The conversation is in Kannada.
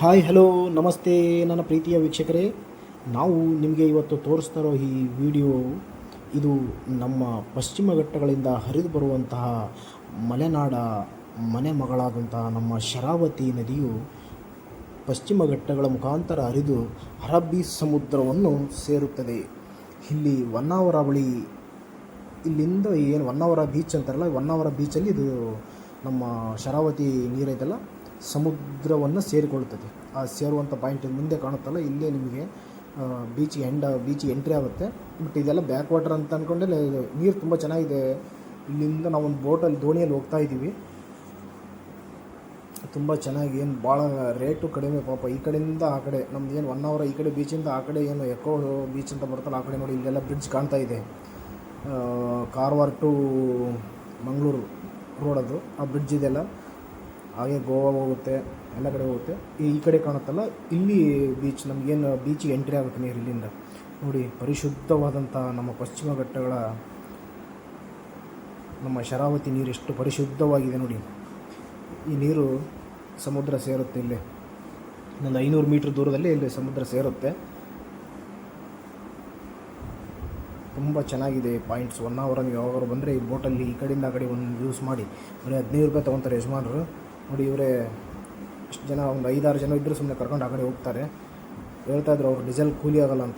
ಹಾಯ್ ಹಲೋ ನಮಸ್ತೆ ನನ್ನ ಪ್ರೀತಿಯ ವೀಕ್ಷಕರೇ. ನಾವು ನಿಮಗೆ ಇವತ್ತು ತೋರಿಸ್ತಾ ಇರೋ ಈ ವಿಡಿಯೋ ಇದು ನಮ್ಮ ಪಶ್ಚಿಮ ಘಟ್ಟಗಳಿಂದ ಹರಿದು ಬರುವಂತಹ ಮಲೆನಾಡ ಮನೆ ಮಗಳಾದಂತಹ ನಮ್ಮ ಶರಾವತಿ ನದಿಯು ಪಶ್ಚಿಮ ಘಟ್ಟಗಳ ಮುಖಾಂತರ ಹರಿದು ಅರಬ್ಬಿ ಸಮುದ್ರವನ್ನು ಸೇರುತ್ತದೆ. ಇಲ್ಲಿ ಹೊನ್ನಾವರ ಬಳಿ ಇಲ್ಲಿಂದ ಏನು ಹೊನ್ನಾವರ ಬೀಚ್ ಅಂತಾರಲ್ಲ ಹೊನ್ನಾವರ ಬೀಚಲ್ಲಿ ಇದು ನಮ್ಮ ಶರಾವತಿ ನೀರೈತಲ್ಲ ಸಮುದ್ರವನ್ನು ಸೇರಿಕೊಳ್ಳುತ್ತದೆ. ಆ ಸೇರುವಂಥ ಪಾಯಿಂಟ್ ಮುಂದೆ ಕಾಣುತ್ತಲ್ಲ, ಇಲ್ಲೇ ನಿಮಗೆ ಬೀಚ್ ಎಂಡ್ ಬೀಚ್ ಎಂಟ್ರಿ ಆಗುತ್ತೆ. ಬಟ್ ಇದೆಲ್ಲ ಬ್ಯಾಕ್ ವಾಟರ್ ಅಂತ ಅಂದ್ಕೊಂಡೆ ನೀರು ತುಂಬ ಚೆನ್ನಾಗಿದೆ. ಇಲ್ಲಿಂದ ನಾವು ಒಂದು ಬೋಟಲ್ಲಿ ದೋಣಿಯಲ್ಲಿ ಹೋಗ್ತಾ ಇದ್ದೀವಿ. ತುಂಬ ಚೆನ್ನಾಗಿ ಏನು, ಭಾಳ ರೇಟು ಕಡಿಮೆ ಪಾಪ. ಈ ಕಡೆಯಿಂದ ಆ ಕಡೆ, ನಮ್ದು ಏನು ಒನ್ ಅವರ್ ಈ ಕಡೆ ಬೀಚಿಂದ ಆ ಕಡೆ ಏನು ಎಕೋ ಬೀಚ್ ಅಂತ ಬರ್ತಲ್ಲ ಆ ಕಡೆ ನೋಡಿ ಇಲ್ಲೆಲ್ಲ ಬ್ರಿಡ್ಜ್ ಕಾಣ್ತಾ ಇದೆ. ಕಾರವಾರ್ ಕಾರವಾರ ಟು ಮಂಗಳೂರು ರೋಡದು ಆ ಬ್ರಿಡ್ಜ್ ಇದೆಲ್ಲ. ಹಾಗೆ ಗೋವಾ ಹೋಗುತ್ತೆ, ಎಲ್ಲ ಕಡೆ ಹೋಗುತ್ತೆ. ಈ ಕಡೆ ಕಾಣುತ್ತಲ್ಲ, ಇಲ್ಲಿ ಬೀಚ್ ನಮಗೇನು ಬೀಚಿಗೆ ಎಂಟ್ರಿ ಆಗುತ್ತೆ ನೀರು ಇಲ್ಲಿಂದ. ನೋಡಿ ಪರಿಶುದ್ಧವಾದಂಥ ನಮ್ಮ ಪಶ್ಚಿಮ ಘಟ್ಟಗಳ ನಮ್ಮ ಶರಾವತಿ ನೀರು ಎಷ್ಟು ಪರಿಶುದ್ಧವಾಗಿದೆ ನೋಡಿ. ಈ ನೀರು ಸಮುದ್ರ ಸೇರುತ್ತೆ ಇಲ್ಲಿ. ಒಂದು ಐನೂರು ಮೀಟ್ರ್ ದೂರದಲ್ಲಿ ಇಲ್ಲಿ ಸಮುದ್ರ ಸೇರುತ್ತೆ. ತುಂಬ ಚೆನ್ನಾಗಿದೆ ಪಾಯಿಂಟ್ಸ್ ಒನ್ ಅವರ್ ನೀವು ಯಾವಾಗ ಬಂದರೆ ಈ ಬೋಟಲ್ಲಿ ಈ ಕಡೆಯಿಂದ ಆ ಕಡೆ ಒಂದು ಯೂಸ್ ಮಾಡಿ. ಬರೀ ಹದಿನೈದು ರೂಪಾಯಿ ತೊಗೊತಾರೆ ಯಜಮಾನರು. ನೋಡಿ ಇವರೇ ಇಷ್ಟು ಜನ, ಒಂದು ಐದಾರು ಜನ ಇದ್ದರೂ ಸುಮ್ಮನೆ ಕರ್ಕೊಂಡು ಆ ಕಡೆ ಹೋಗ್ತಾರೆ. ಹೇಳ್ತಾ ಇದ್ರು ಅವ್ರು, ಡೀಸೆಲ್ ಕೂಲಿ ಆಗಲ್ಲ ಅಂತ.